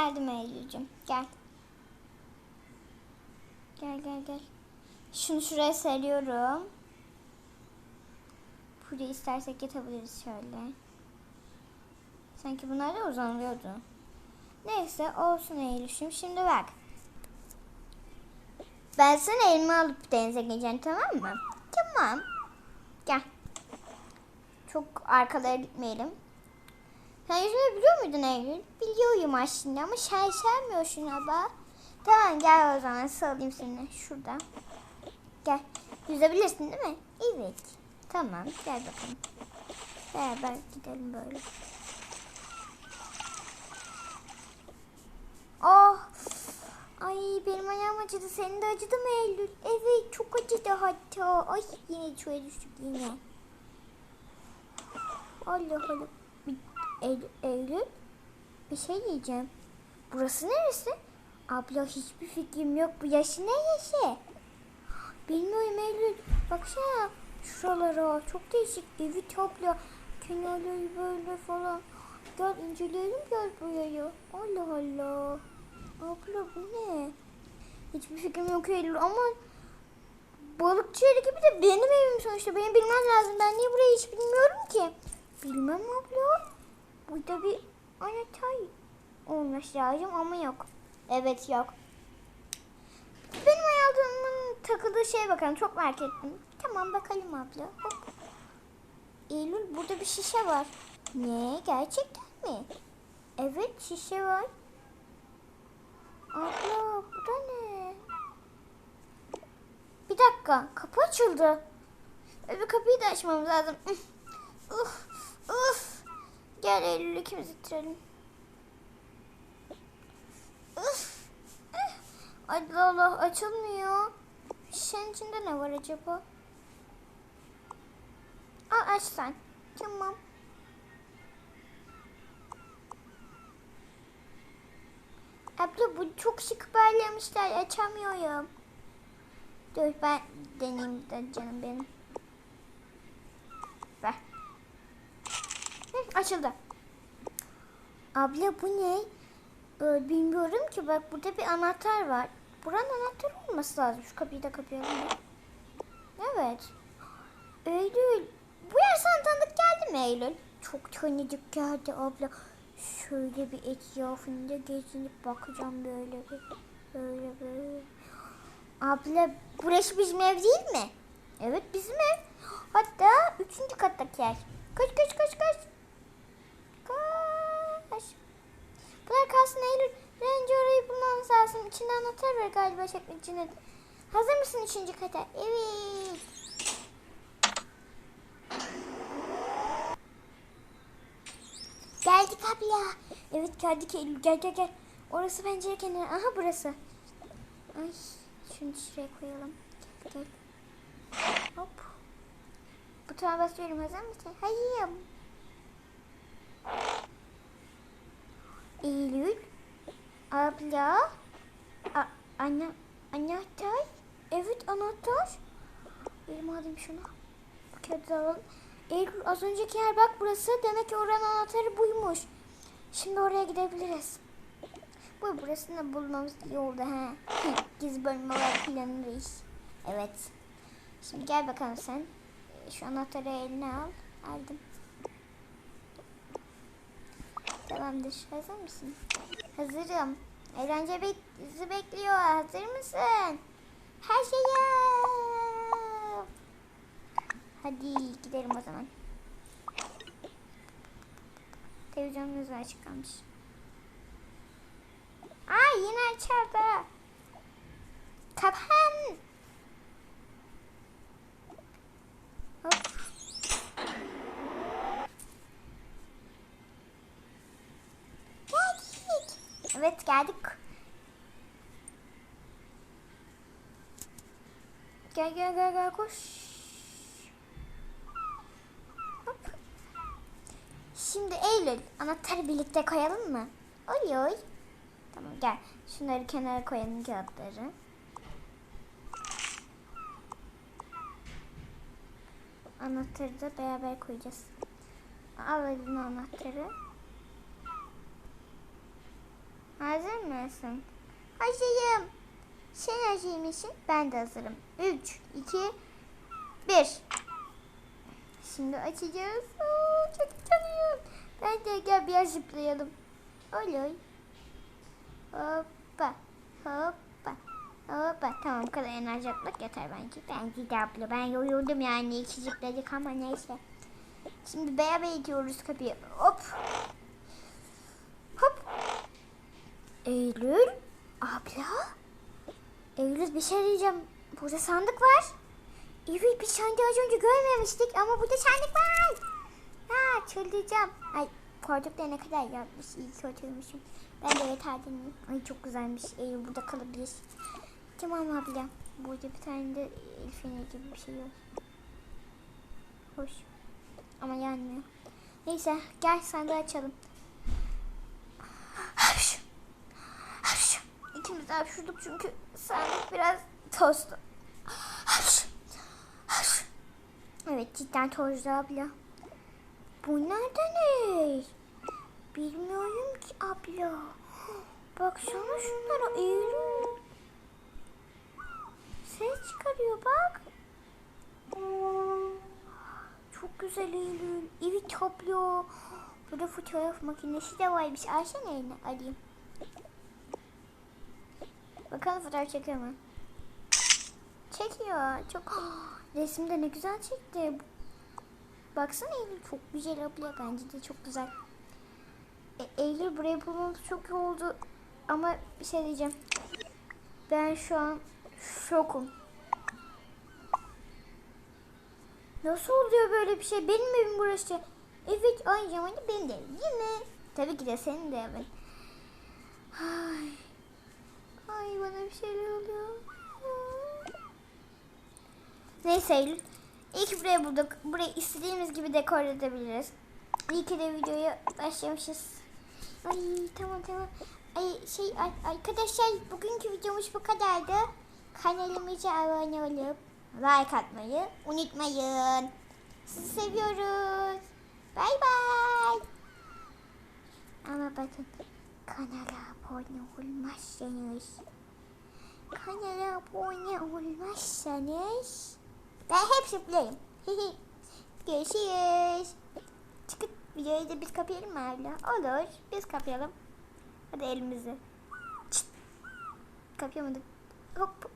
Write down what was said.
Geldim Eylül'cüm. Gel. Gel gel gel. Şunu şuraya seriyorum. Buraya istersek yatabiliriz şöyle. Sanki bunlar da uzanıyordu. Neyse olsun Eylül'cüm. Şimdi bak. Ben sana elma alıp denize gireceğim tamam mı? Tamam. Gel. Çok arkalara gitmeyelim. Sen yüzmeyi biliyor muydun Eylül? Biliyorum aslında ama sen sevmiyorsun ama. Tamam gel o zaman salayım seni şurada. Gel. Yüzebilirsin değil mi? Evet. Tamam gel bakalım. Beraber gidelim böyle. Oh. Ay benim ayağım acıdı. Senin de acıdı mı Eylül? Evet çok acıdı hatta. Ay yine şuraya düştük yine. Allah Allah. Eylül, bir şey diyeceğim. Burası neresi? Abla hiçbir fikrim yok. Bu yaşı ne yaşı? Bilmiyorum Eylül. Baksana şuralara. Çok değişik. Evi abla. Kenarları böyle falan. Gel inceleyelim gel burayı. Allah Allah. Abla bu ne? Hiçbir fikrim yok Eylül ama balıkçı yeri gibi de benim evim sonuçta. Benim bilmem lazım. Ben niye burayı hiç bilmiyorum ki? Bilmem abla. Burada bir anahtar olması lazım ama yok. Evet yok. Benim hayatımın takıldığı şeye bakalım. Çok merak ettim. Tamam bakalım abla. Hop. Eylül burada bir şişe var. Ne? Gerçekten mi? Evet şişe var. Abla bu da ne? Bir dakika kapı açıldı. Öbür kapıyı da açmamız lazım. Uf. Gel Eylül ikimiz eh. Allah Allah açılmıyor. Şişenin içinde ne var acaba? Al aç sen. Tamam. Abla bu çok şık bağlamışlar. Açamıyorum. Dur ben deneyeyim de canım benim. Ver. Hı, açıldı. Abla bu ne? Ee, bilmiyorum ki bak burada bir anahtar var. Buranın anahtarı olması lazım. Şu kapıyı da kapayalım. Evet. Eylül. Bu yer sana tanıdık geldi mi Eylül? Çok tanıdık geldi abla. Şöyle bir etrafında gezinip bakacağım böyle bir. Böyle böyle. Abla burası bizim ev değil mi? Evet bizim ev. Hatta üçüncü kattaki yer. Kaç kaç kaç. Kaç. Bunlar kalsın Eylül. Önce orayı bulmamız lazım. İçinde anahtar var galiba çekmecinin. Hazır mısın üçüncü kata? Evet. Geldik abla. Evet geldik Eylül. Gel gel gel. Orası pencere kenarı. Aha burası. Ay şunu şuraya koyalım. Gel. Hop. Butona basıyorum. Hazır mısın? Hayır. Eylül. Abla. A anne. Anahtar. Evet anahtar. Benim alayım şunu. Bu kağıdı alalım. Eylül az önceki yer bak burası. Demek ki oranın anahtarı buymuş. Şimdi oraya gidebiliriz. Bu burasını bulmamız iyi oldu ha. Gizli bölüm olarak planlıyız. Evet. Şimdi gel bakalım sen. Şu anahtarı eline al. Aldım. Tamamdır. Hazır mısın? Hazırım. Eğlence bizi bekliyor. Hazır mısın? Her şey yap. Hadi gidelim o zaman. Televizyonumuz açık kalmış. Ay yine içeride. Kapan. Hop. Geldik. Evet geldik. Gel gel gel gel koş. Hop. Şimdi Eylül anahtarı birlikte koyalım mı? Oy oy. Tamam gel. Şunları kenara koyalım kağıtları. Anahtarı da beraber koyacağız. Al eline anahtarı. Hazır mısın? Hazırım. Sen hazır mısın? Ben de hazırım. 3, 2, 1. Şimdi açacağız. Oo, çok tanıyorum. Ben de gel biraz zıplayalım. Olur. Hoppa. Hoppa. Hoppa. Tamam kadar enerjiklik yeter bence. Bence de. Ben yoruldum yani. İki zıpladık ama neyse. Şimdi beraber gidiyoruz kapıya. Hop. Eylül. Abla. Eylül bir şey diyeceğim. Burada sandık var. Evet biz sandığı az önce görmemiştik ama burada sandık var. Ha çıldıracağım. Ay koltuk da ne kadar yapmış. İyi ki. Ben de yeter dinleyeyim. Ay çok güzelmiş. Eylül burada kalabilir. Tamam abla. Burada bir tane de el gibi bir şey var. Hoş. Ama yanmıyor. Neyse gel sandığı açalım. İkimiz de hapşurduk çünkü sandık biraz tozlu. Evet cidden tozlu abla. Bunlar da ne? Bilmiyorum ki abla. Baksana şunlara Eylül. Ses çıkarıyor bak. Çok güzel Eylül. Evet abla. Burada fotoğraf makinesi de varmış. Alsana eline alayım. Bakalım fotoğraf çekiyor mu? Çekiyor. Çok resimde ne güzel çekti. Baksana Eylül çok güzel abla. Bence de çok güzel. E, Eylül buraya bulmamız çok iyi oldu. Ama bir şey diyeceğim. Ben şu an şokum. Nasıl oluyor böyle bir şey? Benim evim burası. Evet aynı zamanda benim de evim değil mi? Tabii ki de senin de evin. Ay, ay bana bir şeyler oluyor. Neyse Eylül. Ki burayı bulduk. Burayı istediğimiz gibi dekor edebiliriz. İyi ki de videoya başlamışız. Ay tamam tamam. Ay şey ar- arkadaşlar bugünkü videomuz bu kadardı. Kanalımıza abone olup like atmayı unutmayın. Sizi seviyoruz. Bay bay. Ama bakın kanala abone olmazsanız kanala abone olmazsanız ben hep zıplarım. Görüşürüz. Çıkıp videoyu da biz kapayalım mı abla? Olur. Biz kapayalım. Hadi elimizi. Çıt. Kapayamadık. Hop.